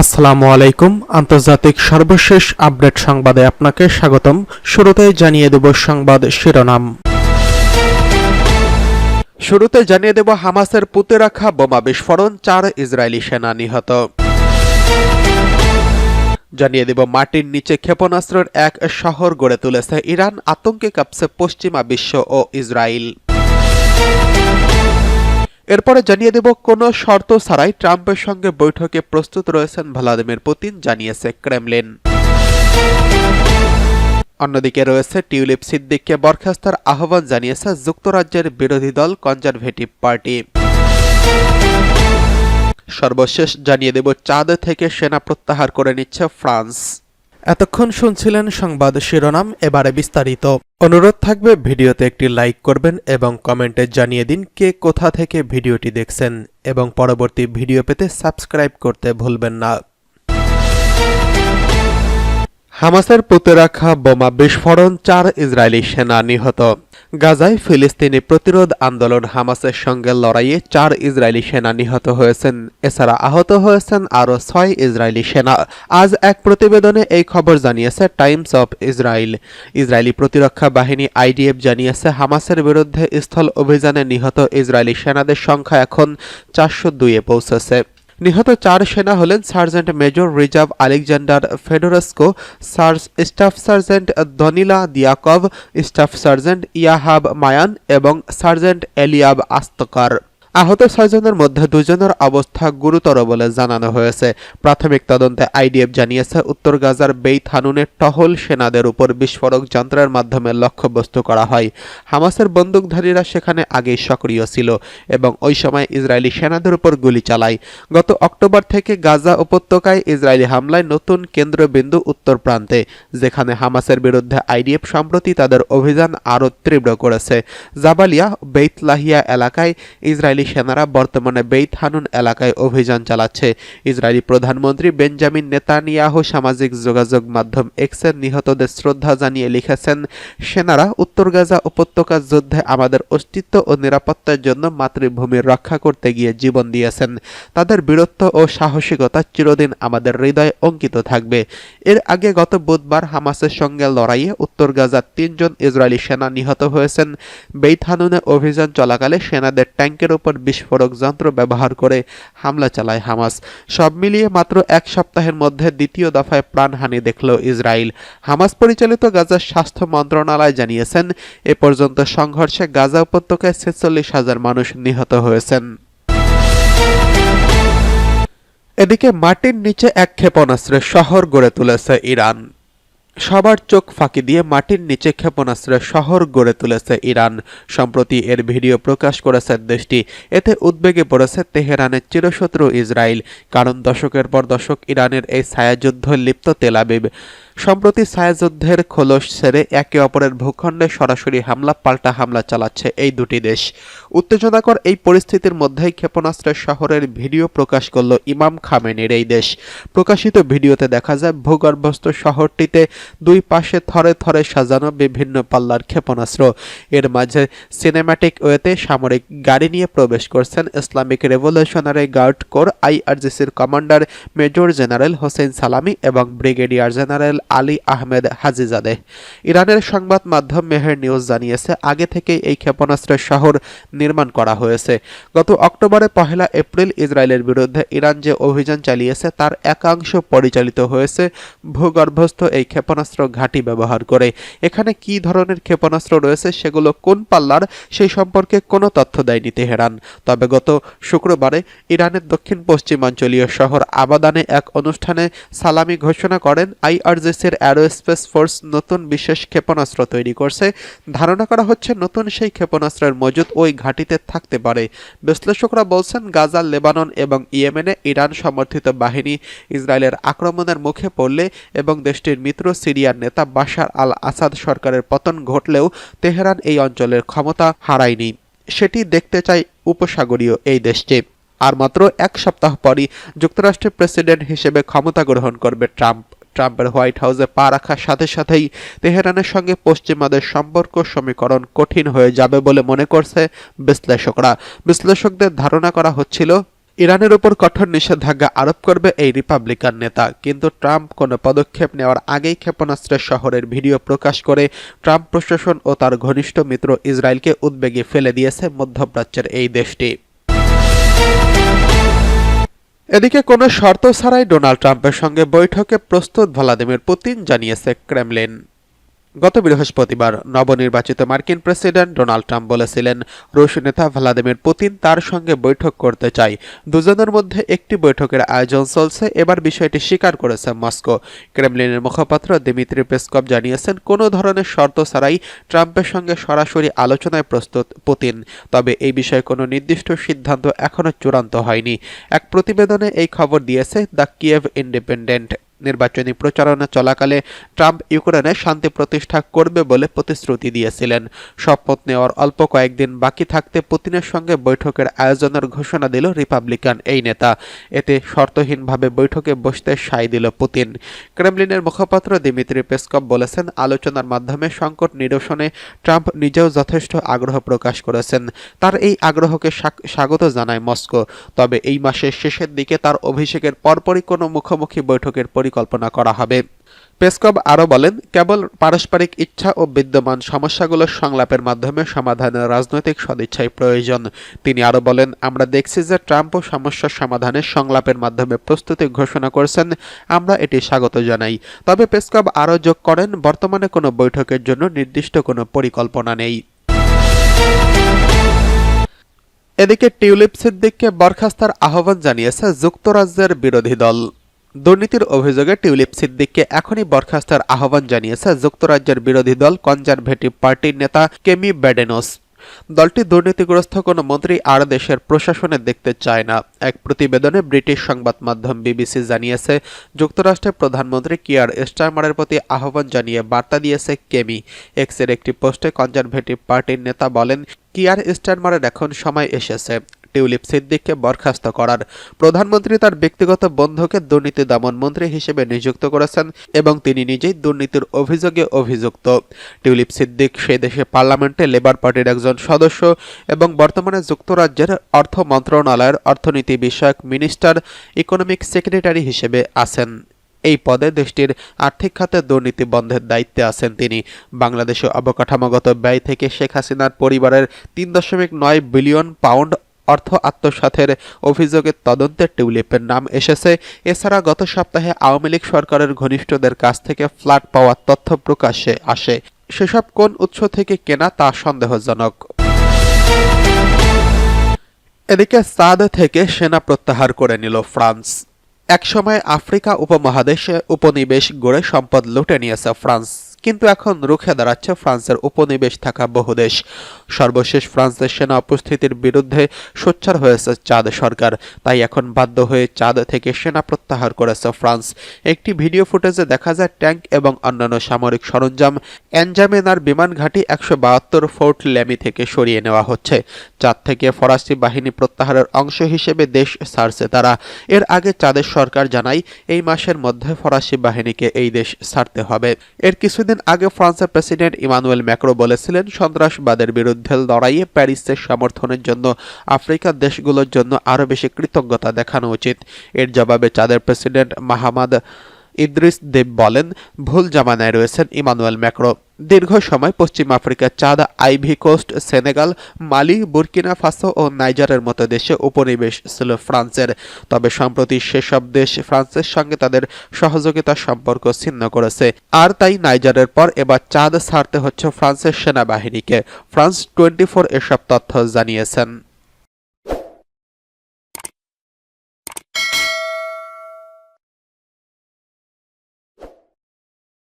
আসসালামু আলাইকুম। আন্তর্জাতিক সর্বশেষ আপডেট সংবাদে আপনাকে স্বাগতম। শুরুতেই জানিয়ে দেব সংবাদ শিরোনাম। শুরুতে জানিয়ে দেব হামাসের পুঁতে রাখা বোমা বিস্ফোরণ, চার ইসরায়েলি সেনা নিহত। জানিয়ে দেব মাটির নিচে ক্ষেপণাস্ত্রের এক শহর গড়ে তুলেছে ইরান, আতঙ্কে কাঁপছে পশ্চিমা বিশ্ব ও ইসরায়েল। এরপরে জানিয়ে দেব, কোনো শর্ত ছাড়াই ট্রাম্পের সঙ্গে বৈঠকে প্রস্তুত রয়েছেন ভ্লাদিমির পুতিন, জানিয়েছে ক্রেমলিন। অন্যদিকে রয়েছে টিউলিপ সিদ্দিককে বরখাস্তার আহ্বান জানিয়েছে যুক্তরাজ্যের বিরোধী দল কনজারভেটিভ পার্টি। সর্বশেষ জানিয়ে দেব, চাঁদ থেকে সেনা প্রত্যাহার করে নিচ্ছে ফ্রান্স। এতক্ষণ শুনছিলেন সংবাদ শিরোনাম, এবারে বিস্তারিত। অনুরোধ থাকবে, ভিডিওতে একটি লাইক করবেন এবং কমেন্টে জানিয়ে দিন কে কোথা থেকে ভিডিওটি দেখছেন এবং পরবর্তী ভিডিও পেতে সাবস্ক্রাইব করতে ভুলবেন না। হামাসের পুতে রাখা বোমা বিস্ফোরণ, চার ইসরায়েলি সেনা নিহত। গাজায় ফিলিস্তিনি প্রতিরোধ আন্দোলন হামাসের সঙ্গে লড়াইয়ে চার ইসরায়েলি সেনা নিহত হয়েছেন। এছাড়া আহত হয়েছেন আরও ছয় ইসরায়েলি সেনা। আজ এক প্রতিবেদনে এই খবর জানিয়েছে টাইমস অফ ইসরায়েল। ইসরায়েলি প্রতিরক্ষা বাহিনী আইডিএফ জানিয়েছে, হামাসের বিরুদ্ধে স্থল অভিযানে নিহত ইসরায়েলি সেনাদের সংখ্যা এখন চারশো দুইয়ে পৌঁছেছে। নিহত চার সেনা হলেন sergeant major reserve Alexander Fedorsko staff sergeant Danila Dyakov staff sergeant Yahav Mayan এবং সার্জেন্ট এলিয়াব আস্তকার। আহত ছয়জনের মধ্যে দুজনের অবস্থা গুরুতর বলে জানানো হয়েছে। প্রাথমিক তদন্তে আইডিএফ জানিয়েছে, উত্তর গাজার বেইত হানুনের টহল সেনাদের উপর বিস্ফোরক যন্ত্রের মাধ্যমে লক্ষ্যবস্তু করা হয়। হামাসের বন্দুকধারীরা সেখানে আগেই সক্রিয় ছিল এবং ওই সময় ইসরায়েলি সেনাদের উপর গুলি চালায়। গত অক্টোবর থেকে গাজা উপত্যকায় ইসরায়েলি হামলায় নতুন কেন্দ্রবিন্দু উত্তর প্রান্তে, যেখানে হামাসের বিরুদ্ধে আইডিএফ সম্প্রতি তাদের অভিযান আরও তীব্র করেছে। জাবালিয়া বেইতলাহিয়া এলাকায় ইসরায়েলি সেনারা বর্তমানে বেইত হানুন এলাকায় অভিযান চালাচ্ছে। ইসরায়েলি প্রধানমন্ত্রী বেঞ্জামিন নেতানিয়াহু সামাজিক যোগাযোগ মাধ্যম এক্সের নিহতদের শ্রদ্ধা জানিয়ে লিখেছেন, সেনারা উত্তর গাজা উপত্যকা যুদ্ধে আমাদের অস্তিত্ব ও নিরাপত্তার জন্য মাতৃভূমির রক্ষা করতে গিয়ে জীবন দিয়েছেন। তাদের বীরত্ব ও সাহসিকতা চিরদিন আমাদের হৃদয়ে অঙ্কিত থাকবে। এর আগে গত বুধবার হামাসের সঙ্গে লড়াইয়ে উত্তর গাজার তিনজন ইসরায়েলি সেনা নিহত হয়েছেন। বেইত হানুনে অভিযান চলাকালে সেনাদের ট্যাঙ্কের উপর বিস্ফোরক যন্ত্র ব্যবহার করে হামলা চালায় হামাস। সব মিলিয়ে মাত্র এক সপ্তাহের মধ্যে দ্বিতীয় দফায় প্রাণহানি দেখল ইসরায়েল। হামাস পরিচালিত গাজার স্বাস্থ্য মন্ত্রণালয় জানিয়েছেন, এ পর্যন্ত সংঘর্ষে গাজা উপত্যকায় ছেচল্লিশ হাজার মানুষ নিহত হয়েছেন। এদিকে মাটির নিচে এক ক্ষেপণাস্ত্রের শহর গড়ে তুলেছে ইরান। সবার চোখ ফাঁকি দিয়ে মাটির নিচে ক্ষেপণাস্ত্রের শহর গড়ে তুলেছে ইরান। সম্প্রতি এর ভিডিও প্রকাশ করেছে দেশটি। এতে উদ্বেগে পড়েছে তেহরানের চিরশত্রু ইসরায়েল। কারণ দশকের পর দশক ইরানের এই ছায়াযুদ্ধ লিপ্ত তেলাবিব সম্প্রতি ছায়াযুদ্ধের খোলস ছেড়ে একে অপরের ভূখণ্ডে সরাসরি হামলা, পাল্টা হামলা চালাচ্ছে এই দুটি দেশ। উত্তেজনাকর এই পরিস্থিতির মধ্যেই ক্ষেপণাস্ত্রের শহরের ভিডিও প্রকাশ করল ইমাম খামেনের এই দেশ। প্রকাশিত ভিডিওতে দেখা যায়, ভূগর্ভস্থ শহরটিতে দুই পাশে থরে থরে সাজানো বিভিন্ন পাল্লার ক্ষেপণাস্ত্র। এর মাঝে সিনেম্যাটিক ওয়েতে সামরিক গাড়ি নিয়ে প্রবেশ করছেন Islamic revolutionary guard corps আইআরজিসির commander major general Hossein Salami এবং brigadier general Ali Ahmed Hajizadeh. ইরানের সংবাদ মাধ্যম মেহের নিউজ জানিয়েছে, আগে থেকেই এই ক্ষেপণাস্ত্রের শহর নির্মাণ করা হয়েছে। গত অক্টোবরে পহেলা এপ্রিল ইসরায়েলের বিরুদ্ধে ইরান যে অভিযান চালিয়েছে, তার একাংশ পরিচালিত হয়েছে। ভূগর্ভস্থ এই ক্ষেপণাস্ত্র ঘাঁটি ব্যবহার করে। এখানে কি ধরনের ক্ষেপণাস্ত্র রয়েছে, সেগুলো কোন পাল্লার, সেই সম্পর্কে কোনো তথ্য দেয়নি তেহরান। তবে গত শুক্রবারে ইরানের দক্ষিণ পশ্চিমাঞ্চলীয় শহর আবাদানে এক অনুষ্ঠানে সালামি ঘোষণা করেন আইআরজিসির অ্যারোস্পেস ফোর্স নতুন বিশেষ ক্ষেপণাস্ত্র তৈরি করছে। ধারণা করা হচ্ছে নতুন সেই ক্ষেপণাস্ত্রের মজুদ ওই ঘাঁটিতে থাকতে পারে। বিশ্লেষকরা বলছেন, গাজা, লেবানন এবং ইয়েমেনে ইরান সমর্থিত বাহিনী ইসরায়েলের আক্রমণের মুখে পড়লে এবং দেশটির মিত্র সিরিয়ার নেতা বাশার আল আসাদ সরকারের পতন ঘটলেও তেহরান এই অঞ্চলের ক্ষমতা হারায়নি। সেটি দেখতে চায় উপসাগরীয় এই দেশটি। আর মাত্র এক সপ্তাহ পরই যুক্তরাষ্ট্রের প্রেসিডেন্ট হিসেবে ক্ষমতা গ্রহণ করবে ট্রাম্প। ট্রাম্পের হোয়াইট হাউসে পা রাখার সাথে সাথেই তেহরানের সঙ্গে পশ্চিমাদের সম্পর্ক সমীকরণ কঠিন হয়ে যাবে বলে মনে করছে বিশ্লেষকরা। বিশ্লেষকদের ধারণা করা হচ্ছিল, ইরানের উপর কঠোর নিষেধাজ্ঞা আরোপ করবে এই রিপাবলিকান নেতা, কিন্তু ট্রাম্প কোনো পদক্ষেপ নেওয়ার আগেই ক্ষেপণাস্ত্রের শহরের ভিডিও প্রকাশ করে ট্রাম্প প্রশাসন ও তার ঘনিষ্ঠ মিত্র ইসরায়েলকে উদ্বেগে ফেলে দিয়েছে মধ্যপ্রাচ্যের এই দেশটি। এদিকে কোনো শর্ত ছাড়াই ডোনাল্ড ট্রাম্পের সঙ্গে বৈঠকে প্রস্তুত ভ্লাদিমির পুতিন জানিয়েছে ক্রেমলিন। গত বৃহস্পতিবার নবনির্বাচিত মার্কিন প্রেসিডেন্ট ডোনাল্ড ট্রাম্প বলেছিলেন, রুশ নেতা ভ্লাদিমির পুতিন তার সঙ্গে বৈঠক করতে চায় দুজনের মধ্যে একটি বৈঠকের আয়োজন চলছে। এবার বিষয়টি স্বীকার করেছে মস্কো। ক্রেমলিনের মুখপাত্র দিমিত্রি পেসকভ জানিয়েছেন, কোনো ধরনের শর্ত ছাড়াই ট্রাম্পের সঙ্গে সরাসরি আলোচনায় প্রস্তুত পুতিন। তবে এই বিষয়ে কোনো নির্দিষ্ট সিদ্ধান্ত এখনও চূড়ান্ত হয়নি। এক প্রতিবেদনে এই খবর দিয়েছে দ্য কিয়েভ ইন্ডিপেন্ডেন্ট। নির্বাচনী প্রচারণা চলাকালে ট্রাম্প ইউক্রেনে শান্তি প্রতিষ্ঠা করবে বলে প্রতিশ্রুতি দিয়েছিলেন। শপথ নেওয়ার অল্প কয়েকদিন বাকি থাকতে পুতিনের সঙ্গে বৈঠকের আয়োজনের ঘোষণা দিল রিপাবলিকান এই নেতা। এতে শর্তহীনভাবে বৈঠকে বসতে সায় দিল পুতিন। ক্রেমলিনের মুখপাত্র দিমিত্রি পেসকভ বলেছেন, আলোচনার মাধ্যমে সংকট নিরসনে ট্রাম্প নিজেও যথেষ্ট আগ্রহ প্রকাশ করেছেন। তার এই আগ্রহকে স্বাগত জানায় মস্কো। তবে এই মাসের শেষের দিকে তার অভিষেকের পরপরই কোনো মুখোমুখি বৈঠকের পরিকল্পনা করা হবে। পেসকভ আরও বলেন, কেবল পারস্পরিক ইচ্ছা ও বিদ্যমান সমস্যাগুলোর সংলাপের মাধ্যমে সমাধানের রাজনৈতিক সদিচ্ছাই প্রয়োজন। তিনি আরও বলেন, আমরা দেখছি যে ট্রাম্পও সমস্যার সমাধানের সংলাপের মাধ্যমে প্রস্তুতি ঘোষণা করেছেন। আমরা এটি স্বাগত জানাই। তবে পেসকভ আরও যোগ করেন, বর্তমানে কোনো বৈঠকের জন্য নির্দিষ্ট কোনো পরিকল্পনা নেই। এদিকে টিউলিপ সিদ্দিককে বরখাস্তার আহ্বান জানিয়েছে যুক্তরাজ্যের বিরোধী দল। দুর্নীতির অভিযোগে টিউলিপ সিদ্দিককে এখনই বরখাস্তের আহ্বান জানিয়েছে যুক্তরাজ্যের বিরোধী দল কনজারভেটিভ পার্টির নেতা কেমি ব্যাডেনোস দলটি দুর্নীতিগ্রস্ত কোনো মন্ত্রী আর দেশের প্রশাসনে দেখতে চায় না। এক প্রতিবেদনে ব্রিটিশ সংবাদ মাধ্যম বিবিসি জানিয়েছে, যুক্তরাষ্ট্রের প্রধানমন্ত্রী কিয়ার স্টারমারের প্রতি আহ্বান জানিয়ে বার্তা দিয়েছে কেমি। এক্সের একটি পোস্টে কনজারভেটিভ পার্টির নেতা বলেন, কিয়ার স্টারমারের এখন সময় এসেছে। টিউলিপ সিদ্দিককে বরখাস্ত করার। প্রধানমন্ত্রী তার ব্যক্তিগত বন্ধুকে দুর্নীতি দমন মন্ত্রী হিসেবে নিযুক্ত করেছেন এবং তিনি নিজেই দুর্নীতির অভিযোগে অভিযুক্ত। টিউলিপ সিদ্দিক সে দেশে পার্লামেন্টে লেবার পার্টির একজন সদস্য এবং বর্তমানে যুক্তরাজ্যের অর্থ মন্ত্রণালয়ের অর্থনীতি বিষয়ক মিনিস্টার, ইকোনমিক সেক্রেটারি হিসেবে আছেন। এই পদে দেশটির আর্থিক খাতে দুর্নীতি বন্ধের দায়িত্বে আছেন তিনি। বাংলাদেশে অবকাঠামোগত ব্যয় থেকে শেখ হাসিনার পরিবারের তিন দশমিক নয় বিলিয়ন পাউন্ড অর্থ আত্মসাতের অভিযোগে তদন্তে টিউলিপের নাম এসেছে। এছাড়া গত সপ্তাহে আওয়ামী লীগ সরকারের ঘনিষ্ঠদের কাছ থেকে ফ্ল্যাট পাওয়ার তথ্য প্রকাশ্যে আসে। সেসব কোন উৎস থেকে কেনা তা সন্দেহজনক। এদিকে সাদ থেকে সেনা প্রত্যাহার করে নিল ফ্রান্স। একসময় আফ্রিকা উপমহাদেশে উপনিবেশ গড়ে সম্পদ লুটে নিয়েছে ফ্রান্স। কিন্তু এখন রুখে দাঁড়াচ্ছে ফ্রান্সের উপনিবেশ থাকা বহু দেশ। সর্বশেষ ফ্রান্সের সেনা উপস্থিতির বিরুদ্ধে সোচ্চার হয়েছে চাঁদ সরকার। তাই এখন বাধ্য হয়ে চাঁদ থেকে সেনা প্রত্যাহার করেছে ফ্রান্স। একটি ভিডিও ফুটেজে দেখা যায় ট্যাঙ্ক এবং অন্যান্য সামরিক সরঞ্জাম অ্যানজামেনার বিমান ঘাঁটি একশো বাহাত্তর ফোর্ট ল্যামি থেকে সরিয়ে নেওয়া হচ্ছে। চাঁদ থেকে ফরাসি বাহিনী প্রত্যাহারের অংশ হিসেবে দেশ ছাড়ছে তারা। এর আগে চাঁদের সরকার জানায়, এই মাসের মধ্যে ফরাসি বাহিনীকে এই দেশ ছাড়তে হবে। এর কিছুদিন কিছুদিন আগে ফ্রান্সের প্রেসিডেন্ট ইমানুয়েল ম্যাক্রো বলেছিলেন, সন্ত্রাসবাদের বিরুদ্ধে লড়াইয়ে প্যারিসের সমর্থনের জন্য আফ্রিকার দেশগুলোর জন্য আরও বেশি কৃতজ্ঞতা দেখানো উচিত। এর জবাবে চাঁদের প্রেসিডেন্ট মাহমাদ ইদ্রিস দেব বলেন, ভুল জামানায় রয়েছেন ইমানুয়েল ম্যাক্রো। দীর্ঘ সময় পশ্চিম আফ্রিকার চাঁদ Ivory Coast, Senegal, Mali, Burkina Faso ও নাইজারের মতো দেশে উপনিবেশ ছিল ফ্রান্সের। তবে সম্প্রতি সেসব দেশ ফ্রান্সের সঙ্গে তাদের সহযোগিতার সম্পর্ক ছিন্ন করেছে। আর তাই নাইজারের পর এবার চাঁদ ছাড়তে হচ্ছে ফ্রান্সের সেনাবাহিনীকে। ফ্রান্স টোয়েন্টি ফোর এসব তথ্য জানিয়েছেন।